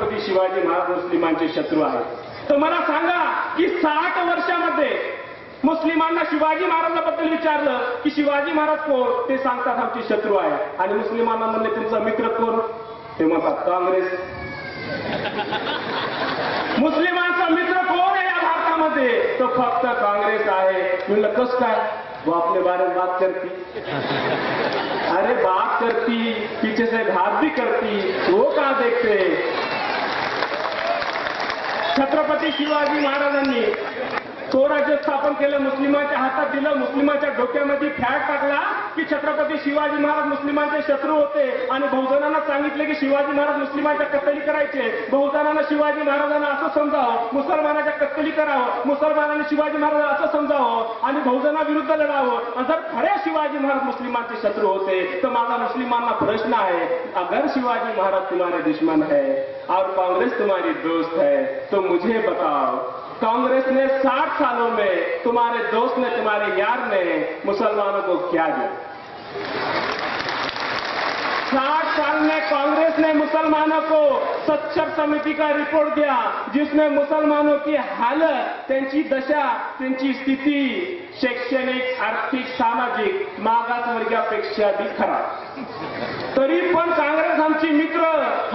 छत्रपती शिवाजी महाराज मुस्लिमांचे शत्रू आहेत. तर मला सांगा की साठ वर्षामध्ये मुस्लिमांना शिवाजी महाराजाबद्दल विचारलं की शिवाजी महाराज कोण? ते सांगतात आमचे शत्रू आहे आणि मुस्लिमांना म्हणले तुमचा मित्र कोण? ते म्हणतात काँग्रेस. मुस्लिमांचा मित्र कोण आहे या भारतामध्ये? तो फक्त काँग्रेस आहे. म्हणलं कस काय? वो अपने बारे में बात करती. अरे बात करती. पीछे से घात भी करती. वो का देखते? छत्रपती शिवाजी महाराजांनी स्वराज्य स्थापन केलं मुस्लिमाच्या हातात दिलं मुस्लिमाच्या डोक्यामध्ये फॅट टाकला. की छत्रपती शिवाजी महाराज मुस्लिमांचे शत्रू होते आणि बहुजनांना सांगितले की शिवाजी महाराज मुस्लिमांच्या कत्तली करायचे. बहुजनांना शिवाजी महाराजांना असं समजावं मुसलमानाच्या कत्तली करावं मुसलमानांनी शिवाजी महाराज असं समजावं आणि बहुजनाविरुद्ध लढावं. आणि जर खरे शिवाजी महाराज मुस्लिमांचे शत्रू होते तर माझा मुस्लिमांना प्रश्न आहे अगर शिवाजी महाराज तुम्हारे दुश्मन है और कांग्रेस तुम्हारी दोस्त है तो मुझे बताओ. कांग्रेस ने 60 सालों में तुम्हारे दोस्त ने, तुम्हारे यार ने मुसलमानों को क्या दिया? साठ साल में कांग्रेस ने मुसलमानों को सच्चर समिति का रिपोर्ट दिया, जिसमें मुसलमानों की हालत, त्यांची दशा, त्यांची स्थिती शैक्षणिक आर्थिक सामाजिक मागासवर्गापेक्षा बी खराब. तरी पण काँग्रेस आमची मित्र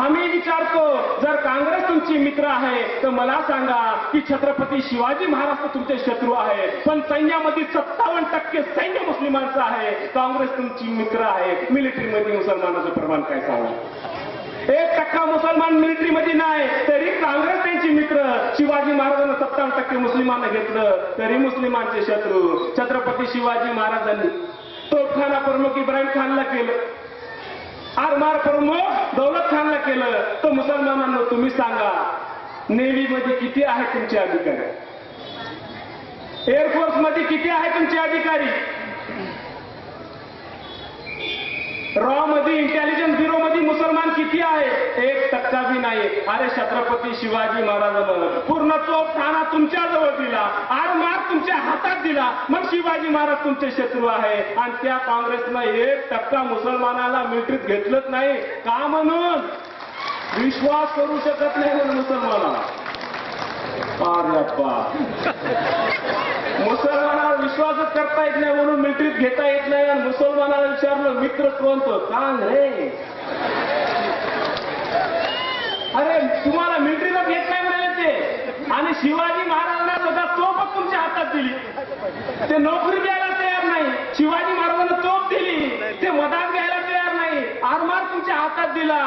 आम्ही विचारतो जर काँग्रेस तुमची मित्र आहे तर मला सांगा की छत्रपती शिवाजी महाराज तुमचे शत्रू आहे पण सैन्यामध्ये सत्तावन्न टक्के सैन्य मुस्लिमांचं आहे. काँग्रेस तुमची मित्र आहे. मिलिटरीमध्ये मुसलमानाचं प्रमाण काय सांगा? एक टक्का मुसलमान मिलिटरीमध्ये नाही तरी काँग्रेस त्यांची मित्र शिवाजी महाराजांना सत्तावन्न टक्के मुस्लिमांना घेतलं तरी मुस्लिमांचे शत्रू छत्रपती शिवाजी महाराजांनी तोफखाना प्रमुख इब्राहिम खानला केलं. आरमार प्रमुख दौलत खानला केलं. तर मुसलमानांना तुम्ही सांगा नेव्ही मध्ये किती आहे तुमचे अधिकारी? एअरफोर्समध्ये किती आहे तुमचे अधिकारी? रॉ मध्ये इंटेलिजन्स ब्युरो मध्ये मुसलमान किती आहे? एक टक्का बी नाही अरे छत्रपती शिवाजी महाराजांना पूर्ण चोप तुमच्या तुमच्याजवळ दिला आर मार तुमच्या हातात दिला. मग शिवाजी महाराज तुमचे शत्रू आहे. आणि त्या काँग्रेसनं एक टक्का मुसलमानाला मिलिटरीत घेतलंच नाही. का म्हणून? विश्वास करू शकत नाही म्हणून मुसलमानाला. अरे विश्वासच करता येत नाही म्हणून मिलिटरीत घेता येत नाही. आणि मुसलमानाला विचारलं मित्र कोणतं? तो रे अरे तुम्हाला मिलिटरीला घेत नाही म्हणाले ते आणि शिवाजी महाराजांना सुद्धा तोफच तुमच्या हातात दिली. ते नोकरी द्यायला तयार नाही. शिवाजी महाराजांना तोफ दिली. ते मदान घ्यायला तयार नाही. आरमार तुमच्या हातात दिला.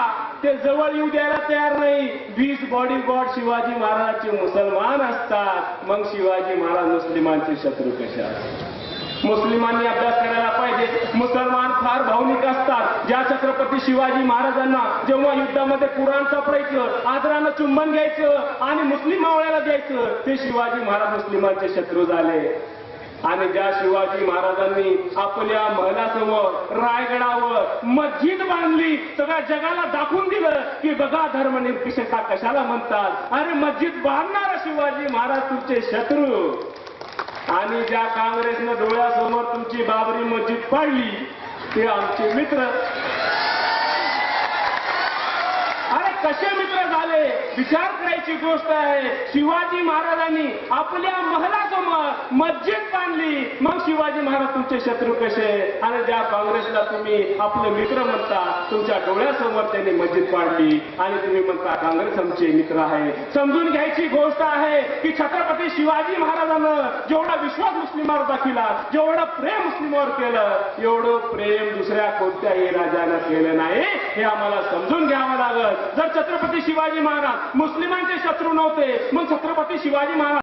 ते जवळ येऊ द्यायला तयार नाही. वीस बॉडी गॉड शिवाजी महाराजांचे मुसलमान असतात. मग शिवाजी महाराज मुस्लिमांचे शत्रू कशा मुस्लिमांनी अभ्यास करायला पाहिजे मुसलमान फार भावनिक असतात. ज्या छत्रपती शिवाजी महाराजांना जेव्हा युद्धामध्ये कुराण सापडायचं आदरानं चुंबन घ्यायचं आणि मुस्लिम मावळ्याला द्यायचं ते शिवाजी महाराज मुस्लिमांचे शत्रू झाले. आणि ज्या शिवाजी महाराजांनी आपल्या महलासमोर रायगडावर मस्जिद बांधली सगळ्या जगाला दाखवून दिलं की बघा धर्मनिरपेक्षता कशाला म्हणतात. अरे मस्जिद बांधणारा शिवाजी महाराज तुमचे शत्रू. आणि ज्या काँग्रेसनं डोळ्यासमोर तुमची बाबरी मस्जिद पाडली ते आमचे मित्र अरे कसे मित्र झाले? विचार करायची गोष्ट आहे. शिवाजी महाराजांनी आपल्या महलासमोर मस्जिद बांधली. मग शिवाजी महाराज तुमचे शत्रू कसे? आणि ज्या काँग्रेसला तुम्ही आपले मित्र म्हणता तुमच्या डोळ्यासमोर त्यांनी मस्जिद पाडली आणि तुम्ही म्हणता काँग्रेस आमचे मित्र आहे. समजून घ्यायची गोष्ट आहे की छत्रपती शिवाजी महाराजांना जेवढा विश्वास मुस्लिमावर दाखविला जेवढं प्रेम मुस्लिमावर केलं एवढं प्रेम दुसऱ्या कोणत्याही राजानं केलं नाही. हे आम्हाला समजून घ्यावं लागत जर छत्रपती शिवाजी महाराज. मुस्लिमांचे शत्रू नव्हते. मग छत्रपती शिवाजी महाराज